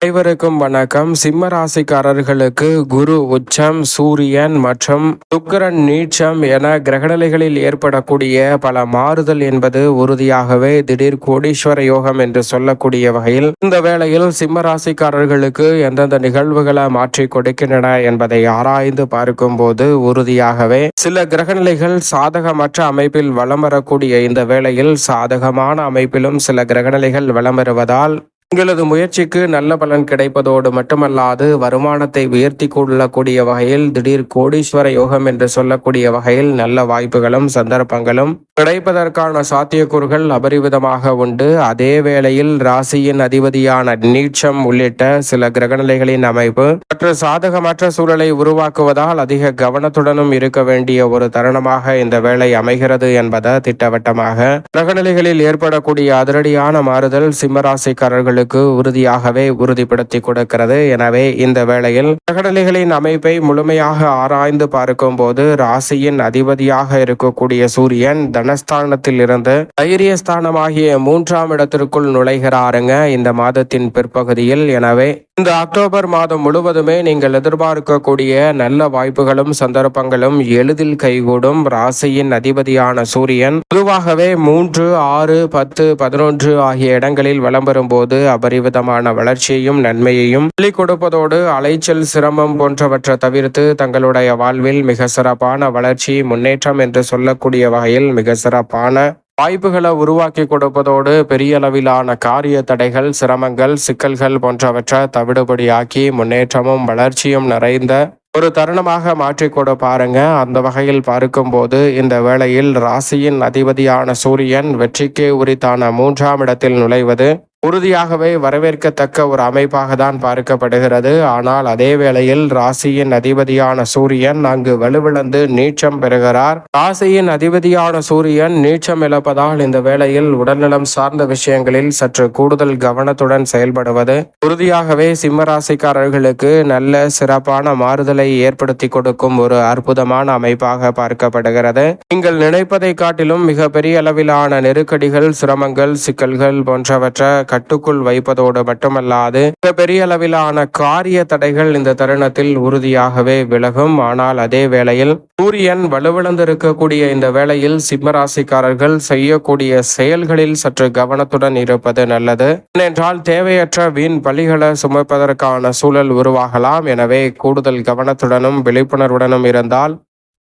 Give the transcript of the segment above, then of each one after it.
அனைவருக்கும் வணக்கம். சிம்ம ராசிக்காரர்களுக்கு குரு உச்சம் சூரியன் மற்றும் சுக்கரன் நீச்சம் என கிரகநிலைகளில் ஏற்படக்கூடிய பல மாறுதல் என்பது உறுதியாகவே திடீர் கோடீஸ்வர யோகம் என்று சொல்லக்கூடிய வகையில் இந்த வேளையில் சிம்ம ராசிக்காரர்களுக்கு எந்தெந்த நிகழ்வுகளை மாற்றி கொடுக்கின்றன என்பதை ஆராய்ந்து பார்க்கும்போது உறுதியாகவே சில கிரகநிலைகள் சாதகமற்ற அமைப்பில் வலம் வரக்கூடிய இந்த வேளையில் சாதகமான அமைப்பிலும் சில கிரகநிலைகள் வலம் வருவதால் உங்களது முயற்சிக்கு நல்ல பலன் கிடைப்பதோடு மட்டுமல்லாது வருமானத்தை உயர்த்தி கொள்ளக்கூடிய வகையில் திடீர் கோடீஸ்வர யோகம் என்று சொல்லக்கூடிய வகையில் நல்ல வாய்ப்புகளும் சந்தர்ப்பங்களும் கிடைப்பதற்கான சாத்தியக்கூறுகள் அபரிவிதமாக உண்டு. அதே வேளையில் ராசியின் அதிபதியான நீட்சம் உள்ளிட்ட சில கிரகநிலைகளின் அமைப்பு மற்ற சாதகமற்ற சூழலை உருவாக்குவதால் அதிக கவனத்துடனும் இருக்க வேண்டிய ஒரு தருணமாக இந்த வேலை அமைகிறது என்பதை திட்டவட்டமாக கிரகநிலைகளில் ஏற்படக்கூடிய அதிரடியான மாறுதல் சிம்மராசிக்காரர்களுக்கு உறுதியாகவே உறுதிப்படுத்தி கொடுக்கிறது. எனவே இந்த வேளையில் கிரகநிலைகளின் அமைப்பை முழுமையாக ஆராய்ந்து பார்க்கும்போது ராசியின் அதிபதியாக இருக்கக்கூடிய சூரியன் தனஸ்தானத்தில் இருந்து தைரியஸ்தானமாகிய மூன்றாம் இடத்திற்குள் நுழைகிறாருங்க இந்த மாதத்தின் பிற்பகுதியில். எனவே இந்த அக்டோபர் மாதம் முழுவதுமே நீங்கள் எதிர்பார்க்கக்கூடிய நல்ல வாய்ப்புகளும் சந்தர்ப்பங்களும் எளிதில் கைகூடும் ராசியின் அதிபதியான சூரியன். பொதுவாகவே மூன்று ஆறு பத்து பதினொன்று ஆகிய இடங்களில் விளம்பரும் போது அபரிவிதமான வளர்ச்சியையும் நன்மையையும் சொல்லிக் கொடுப்பதோடு அலைச்சல் சிரமம் போன்றவற்றை தவிர்த்து தங்களுடைய வாழ்வில் மிக சிறப்பான வளர்ச்சி முன்னேற்றம் என்று சொல்லக்கூடிய வகையில் மிக சிறப்பான வாய்ப்புகளை உருவாக்கி கொடுப்பதோடு பெரிய அளவிலான காரிய தடைகள் சிரமங்கள் சிக்கல்கள் போன்றவற்றை தவிடுபடியாக்கி முன்னேற்றமும் வளர்ச்சியும் நிறைந்த ஒரு தருணமாக மாற்றிக்கூட பாருங்க. அந்த வகையில் பார்க்கும்போது இந்த வேளையில் ராசியின் அதிபதியான சூரியன் வெற்றிக்கு உரித்தான மூன்றாம் இடத்தில் நுழைவது உறுதியாகவே வரவேற்கத்தக்க ஒரு அமைப்பாக தான் பார்க்கப்படுகிறது. ஆனால் அதே வேளையில் ராசியின் அதிபதியான சூரியன் அங்கு வலுவிழந்து நீச்சம் பெறுகிறார். ராசியின் அதிபதியான சூரியன் நீச்சம் இழப்பதால் இந்த வேளையில் உடல்நலம் சார்ந்த விஷயங்களில் சற்று கூடுதல் கவனத்துடன் செயல்படுவது உறுதியாகவே சிம்ம ராசிக்காரர்களுக்கு நல்ல சிறப்பான மாறுதலை ஏற்படுத்தி கொடுக்கும் ஒரு அற்புதமான அமைப்பாக பார்க்கப்படுகிறது. நீங்கள் நினைப்பதை காட்டிலும் மிக பெரிய அளவிலான நெருக்கடிகள் சிரமங்கள் சிக்கல்கள் போன்றவற்றை கட்டுக்குள் வைப்பதோடு மட்டுமல்லாது மிக பெரிய அளவிலான காரிய தடைகள் இந்த தருணத்தில் உறுதியாகவே விலகும். ஆனால் அதே வேளையில் சூரியன் வலுவிழந்திருக்கக்கூடிய இந்த வேளையில் சிம்மராசிக்காரர்கள் செய்யக்கூடிய செயல்களில் சற்று கவனத்துடன் இருப்பது நல்லது. ஏனென்றால் தேவையற்ற வீண் பலிகளை சுமப்பதற்கான சூழல் உருவாகலாம். எனவே கூடுதல் கவனத்துடனும் விழிப்புணர்வுடனும் இருந்தால்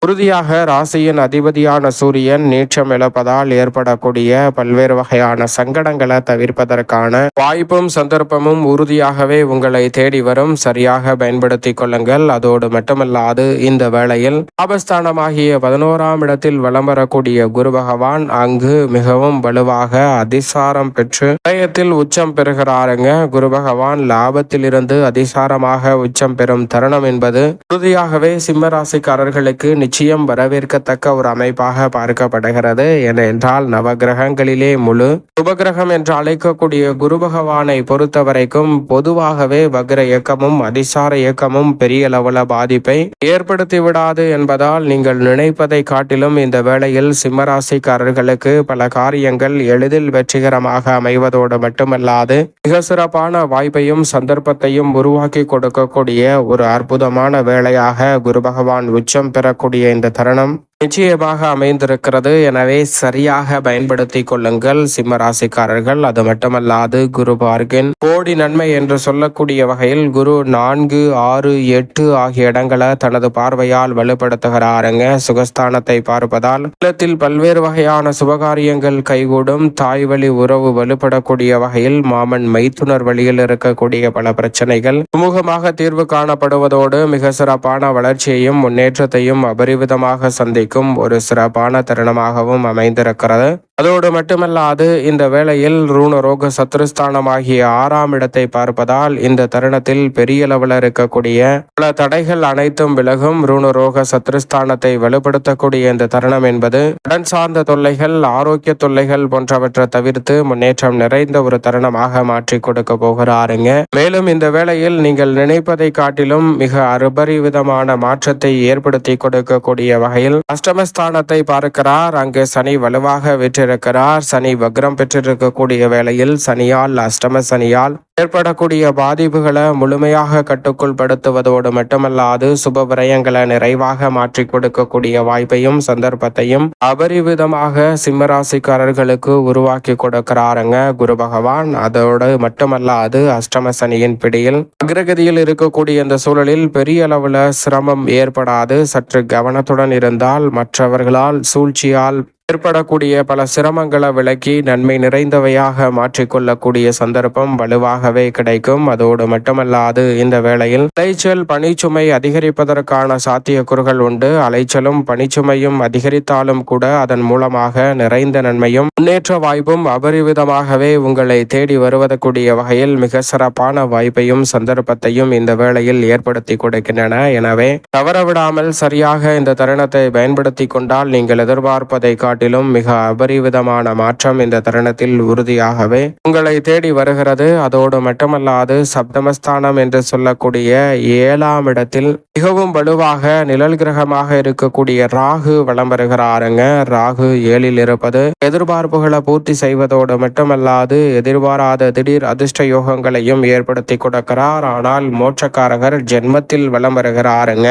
உறுதியாக ராசியின் அதிபதியான சூரியன் நீச்சம் இழப்பதால் ஏற்படக்கூடிய பல்வேறு வகையான சங்கடங்களை தவிர்ப்பதற்கான வாய்ப்பும் சந்தர்ப்பமும் உறுதியாகவே உங்களை தேடி வரும். சரியாக பயன்படுத்திக் கொள்ளுங்கள். அதோடு மட்டுமல்லாது இந்த வேளையில் ஆபஸ்தானமாகிய பதினோராம் இடத்தில் வலம் வரக்கூடிய குரு பகவான் அங்கு மிகவும் வலுவாக அதிசாரம் பெற்று விடயத்தில் உச்சம் பெறுகிறாருங்க. குரு பகவான் லாபத்திலிருந்து அதிசாரமாக உச்சம் பெறும் தருணம் என்பது உறுதியாகவே சிம்மராசிக்காரர்களுக்கு நிச்சயம் வரவேற்கத்தக்க ஒரு அமைப்பாக பார்க்கப்படுகிறது. ஏனென்றால் நவகிரகங்களிலே முழு சுபகிரகம் என்று அழைக்கக்கூடிய குரு பகவானை பொறுத்த வரைக்கும் பொதுவாகவே வக்ர இயக்கமும் அதிசார இயக்கமும் பெரிய அளவுல பாதிப்பை ஏற்படுத்தி விடாது என்பதால் நீங்கள் நினைப்பதை காட்டிலும் இந்த வேளையில் சிம்மராசிக்காரர்களுக்கு பல காரியங்கள் எளிதில் வெற்றிகரமாக அமைவதோடு மட்டுமல்லாது மிக சிறப்பான வாய்ப்பையும் சந்தர்ப்பத்தையும் உருவாக்கி கொடுக்கக்கூடிய ஒரு அற்புதமான வேலையாக குரு பகவான் உச்சம் பெறக்கூடிய இந்த தருணம் நிச்சயமாக அமைந்திருக்கிறது. எனவே சரியாக பயன்படுத்திக் கொள்ளுங்கள் சிம்ம ராசிக்காரர்கள் அது மட்டுமல்லாது குரு பார்கின். கோடி நன்மை என்று சொல்லக்கூடிய வகையில் குரு நான்கு ஆறு எட்டு ஆகிய இடங்களை தனது பார்வையால் வலுப்படுத்துகிறாருங்க. சுகஸ்தானத்தை பார்ப்பதால் இல்லத்தில் பல்வேறு வகையான சுபகாரியங்கள் கைகூடும். தாய் வழி உறவு வலுப்படக்கூடிய வகையில் மாமன் மைத்துனர் வழியில் இருக்கக்கூடிய பல பிரச்சனைகள் சுமூகமாக தீர்வு காணப்படுவதோடு மிக சிறப்பான வளர்ச்சியையும் முன்னேற்றத்தையும் அபரிவிதமாக சந்திக்கும் ஒரு சிறப்பான தருணமாகவும் அமைந்திருக்கிறது. அதோடு மட்டுமல்லாது இந்த வேளையில் ரூணரோக சத்ருஸ்தானமாகிய ஆறாம் இடத்தை பார்ப்பதால் இந்த தருணத்தில் பெரிய அளவில் இருக்கக்கூடிய பல தடைகள் அனைத்தும் விலகும் ரூணரோக சத்ருஸ்தானத்தை வலுப்படுத்தக்கூடிய இந்த தருணம் என்பது கடன் சார்ந்த தொல்லைகள் ஆரோக்கிய தொல்லைகள் போன்றவற்றை தவிர்த்து முன்னேற்றம் நிறைந்த ஒரு தருணமாக மாற்றி கொடுக்க போகிறாருங்க. மேலும் இந்த வேளையில் நீங்கள் நினைப்பதை காட்டிலும் மிக அபரிவிதமான மாற்றத்தை ஏற்படுத்தி கொடுக்கக்கூடிய வகையில் அஷ்டமஸ்தானத்தை பார்க்கிறார். அங்கு சனி வலுவாக வெற்றி பெற்றிருக்கிறார் சனி வக்ரம் பெற்றிருக்கக்கூடிய வேளையில் சனியால் அஷ்டம சனியால் ஏற்படக்கூடிய பாதிப்புகளை முழுமையாக கட்டுக்குள் படுத்துவதோடு மட்டுமல்லாது சுப விரயங்களை நிறைவாக மாற்றி கொடுக்கக்கூடிய வாய்ப்பையும் சந்தர்ப்பத்தையும் அபரிவிதமாக சிம்மராசிக்காரர்களுக்கு உருவாக்கி கொடுக்கிறாருங்க குரு பகவான். அதோடு மட்டுமல்லாது அஷ்டம சனியின் பிடியில் அக்ரகதியில் இருக்கக்கூடிய இந்த சூழலில் பெரிய அளவுல சிரமம் ஏற்படாது. சற்று கவனத்துடன் இருந்தால் மற்றவர்களால் சூழ்ச்சியால் ஏற்படக்கூடிய பல சிரமங்களை விளக்கி நன்மை நிறைந்தவையாக மாற்றிக்கொள்ளக்கூடிய சந்தர்ப்பம் வலுவாகவே கிடைக்கும். அதோடு மட்டுமல்லாது இந்த வேளையில் அலைச்சல் பணிச்சுமை அதிகரிப்பதற்கான சாத்தியக்கூறுகள் உண்டு. அலைச்சலும் பணிச்சுமையும் அதிகரித்தாலும் கூட அதன் மூலமாக நிறைந்த நன்மையும் முன்னேற்ற வாய்ப்பும் அபரிவிதமாகவே உங்களை தேடி வருவதற்குரிய வகையில் மிக சிறப்பான வாய்ப்பையும் சந்தர்ப்பத்தையும் இந்த வேளையில் ஏற்படுத்தி கொடுக்கின்றன. எனவே தவறவிடாமல் சரியாக இந்த தருணத்தை பயன்படுத்தி கொண்டால் நீங்கள் எதிர்பார்ப்பதை காட்டிலும் மிக அபரிவிதமான மாற்றம் இந்த தருணத்தில் உறுதியாகவே உங்களை தேடி வருகிறது. அதோடு மட்டுமல்லாது சப்தமஸ்தானம் என்று சொல்லக்கூடிய ஏழாம் இடத்தில் மிகவும் வலுவாக நிழல் கிரகமாக இருக்கக்கூடிய ராகு வளம் வருகிறாருங்க. ராகு ஏழில் இருப்பது எதிர்பார்ப்புகளை பூர்த்தி செய்வதோடு மட்டுமல்லாது எதிர்பாராத திடீர் அதிர்ஷ்ட யோகங்களையும் ஏற்படுத்தி கொடுக்கிறார். ஆனால் மோட்சக்காரகர் ஜென்மத்தில் வளம் வருகிறாருங்க.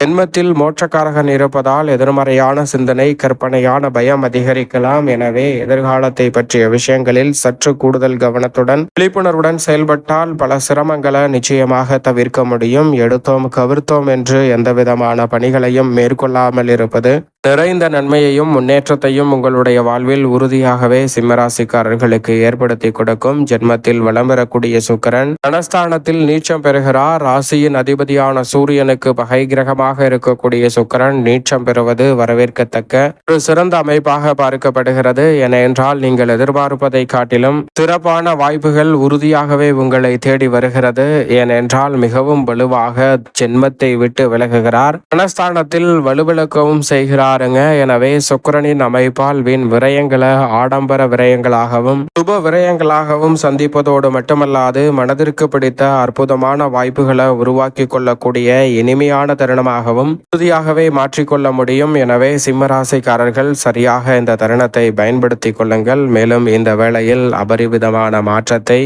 ஜென்மத்தில் மோட்சக்காரகன் இருப்பதால் எதிர்மறையான சிந்தனை கற்பனையான பயம் அதிகரிக்கலாம். எனவே எதிர்காலத்தை பற்றிய விஷயங்களில் சற்று கூடுதல் கவனத்துடன் விழிப்புணர்வுடன் செயல்பட்டால் பல சிரமங்களை நிச்சயமாக தவிர்க்க முடியும். எடுத்தோம் கவிர்த்தோம் என்று எந்தவிதமான பணிகளையும் மேற்கொள்ளாமல் இருப்பது நிறைந்த நன்மையையும் முன்னேற்றத்தையும் உங்களுடைய வாழ்வில் உறுதியாகவே சிம்மராசிக்காரர்களுக்கு ஏற்படுத்தி கொடுக்கும். ஜென்மத்தில் வளம் பெறக்கூடிய சுக்கரன் தனஸ்தானத்தில் நீச்சம் பெறுகிறார். ராசியின் அதிபதியான சூரியனுக்கு பகை கிரகமாக இருக்கக்கூடிய சுக்கரன் நீச்சம் பெறுவது வரவேற்கத்தக்க ஒரு சிறந்த அமைப்பாக பார்க்கப்படுகிறது. என என்றால் நீங்கள் எதிர்பார்ப்பதை காட்டிலும் சிறப்பான வாய்ப்புகள் உறுதியாகவே உங்களை தேடி வருகிறது. ஏனென்றால் மிகவும் வலுவாக ஜென்மத்தை விட்டு விலகுகிறார். தனஸ்தானத்தில் வலுவிழக்கவும் செய்கிறார். பாருங்க. எனவே சுக்கரனின் அமைப்பால் வீண் விரயங்களை ஆடம்பர விரயங்களாகவும் சுப விரயங்களாகவும் சந்திப்பதோடு மட்டுமல்லாது மனதிற்கு பிடித்த அற்புதமான வாய்ப்புகளை உருவாக்கி கொள்ளக்கூடிய இனிமையான தருணமாகவும் உறுதியாகவே மாற்றிக்கொள்ள முடியும். எனவே சிம்மராசிக்காரர்கள் சரியாக இந்த தருணத்தை பயன்படுத்திக் கொள்ளுங்கள். மேலும் இந்த வேளையில் அபரிவிதமான மாற்றத்தை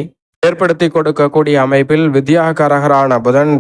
ஏற்படுத்தி கொடுக்கக்கூடிய அமைப்பில் வித்யாகரகரான புதன்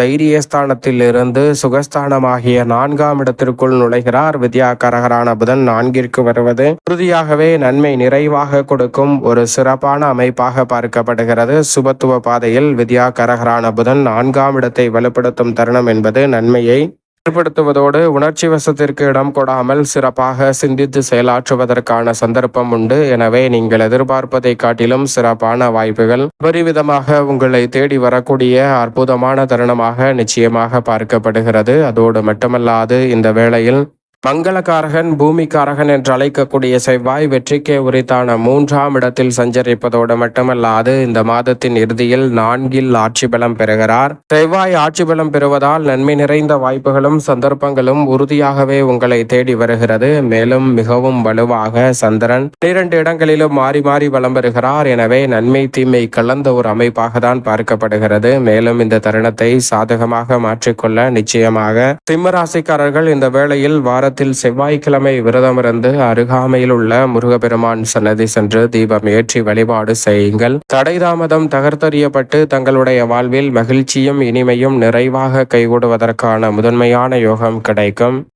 தைரியஸ்தானத்தில் இருந்து சுகஸ்தானமாகிய நான்காம் இடத்திற்குள் நுழைகிறார். வித்யாகரகரான புதன் நான்கிற்கு வருவது உறுதியாகவே நன்மை நிறைவாக கொடுக்கும் ஒரு சிறப்பான அமைப்பாக பார்க்கப்படுகிறது. சுபத்துவ பாதையில் வித்யாகரகரான புதன் நான்காம் இடத்தை வலுப்படுத்தும் தருணம் என்பது நன்மையை ஏற்படுத்துவதோடு உணர்ச்சி வசத்திற்கு இடம் கொடாமல் சிறப்பாக சிந்தித்து செயலாற்றுவதற்கான சந்தர்ப்பம் உண்டு. எனவே நீங்கள் எதிர்பார்ப்பதை காட்டிலும் சிறப்பான வாய்ப்புகள். அபரிவிதமாக உங்களை தேடி வரக்கூடிய அற்புதமான தருணமாக நிச்சயமாக பார்க்கப்படுகிறது. அதோடு மட்டுமல்லாது இந்த வேளையில் மங்களகாரகன் பூமிக்காரகன் என்று அழைக்கக்கூடிய செவ்வாய் வெற்றிக்கே உரித்தான மூன்றாம் இடத்தில் சஞ்சரிப்பதோடு மட்டுமல்லாது இந்த மாதத்தின் இறுதியில் நான்கில் ஆட்சி பலம் பெறுகிறார். செவ்வாய் ஆட்சி பலம் பெறுவதால் நன்மை நிறைந்த வாய்ப்புகளும் சந்தர்ப்பங்களும் உறுதியாகவே உங்களை தேடி வருகிறது. மேலும் மிகவும் வலுவாக சந்திரன் பனிரெண்டு இடங்களிலும் மாறி மாறி வலம் பெறுகிறார். எனவே நன்மை தீமை கலந்த ஒரு அமைப்பாக தான் பார்க்கப்படுகிறது. மேலும் இந்த தருணத்தை சாதகமாக மாற்றிக்கொள்ள நிச்சயமாக சிம்மராசிக்காரர்கள் இந்த வேளையில் வாரத்தில் செவ்வாய்க்கிழமை விரதமிருந்து அருகாமையில் உள்ள முருகப்பெருமான் சன்னதி சென்று தீபம் ஏற்றி வழிபாடு செய்யுங்கள். தடை தாமதம் தகர்த்தறியப்பட்டு தங்களுடைய வாழ்வில் மகிழ்ச்சியும் இனிமையும் நிறைவாக கைகூடுவதற்கான முதன்மையான யோகம் கிடைக்கும்.